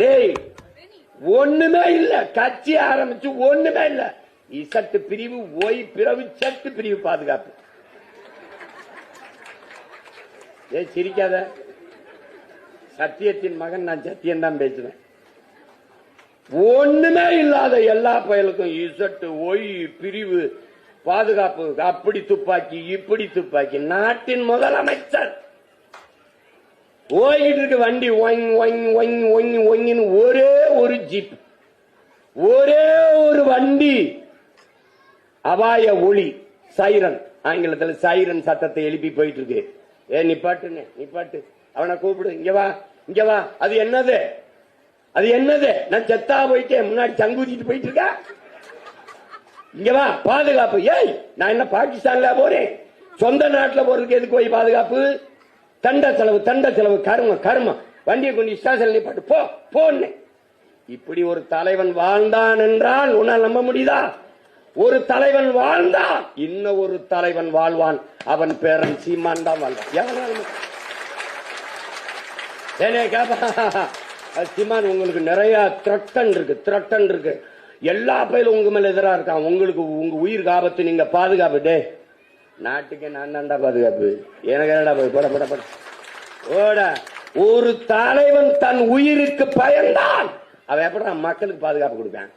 டேய் ஒண்ணுமே இல்ல. கட்சி ஆரம்பிச்சு ஒண்ணுமே இல்ல. இசட்டு பிரிவு ஓய் பிறவு சட்டு பிரிவு பாதுகாப்பு. ஏ சிரிக்காத. சத்தியத்தின் மகன் நான் சத்தியம் தான் பேசுவேன். ஒண்ணுமே இல்லாத எல்லா பயலுக்கும் இசட்டு ஒய் பிரிவு பாதுகாப்பு அப்படி துப்பாக்கி இப்படி துப்பாக்கி. நாட்டின் முதலமைச்சர். ஓடிட்டு இருக்க வண்டி. ஒங் ஒங் ஒங் ஒங் ஒங்கின்னு ஒரே ஒரு ஜீப் ஒரே ஒரு வண்டி. அபாய ஒளி சைரன். ஆங்கிலத்தில் சைரன் சத்தத்தை எழுப்பி போயிட்டு இருக்கு ஏ நிப்பாட்டுன்னு நிப்பாட்டு அவனை கூப்பிடு. இங்க வா இங்க வா. அது என்னது? அது என்னது? நான் செத்தா போயிட்டேன் முன்னாடி சங்கூதிட்டு போயிட்டு இருக்கா இங்க வா பாதுகாப்பு. ஏய் நான் என்ன பாகிஸ்தான்ல போறேன்? சொந்த நாட்டுல போறதுக்கு எதுக்கு போய் பாதுகாப்பு? தண்ட செலவு தண்ட செலவு கரும கரும. வண்டியை கொண்டு ஸ்டேஷன் நிப்பாட்டு. போ போன்னு. இப்படி ஒரு தலைவன் வாழ்ந்தான் என்றால் உன்னால் நம்ப முடியுதா? ஒரு தலைவன் வாழ்ந்தான் இன்னும் ஒரு தலைவன் வாழ்வான். அவன் பேரன் சீமான் தான் வாழ்வான். எவனாலும். கேப்பா. சீமான் உங்களுக்கு நிறைய திரட்டன் இருக்கு திரட்டன் இருக்கு. எல்லா பயிலும் உங்க மேல எதிராக இருக்கான். உங்களுக்கு உங்க உயிருக்கு ஆபத்து நீங்க பாதுகாப்பு. டே நாட்டுக்கு நான் தான்டா பாதுகாப்பு? எனக்கு என்னடா போய்? போட போட போட. ஓட ஒரு தலைவன் தன் உயிருக்கு பயந்தான் அவன் எப்படி மக்களுக்கு பாதுகாப்பு கொடுப்பேன்?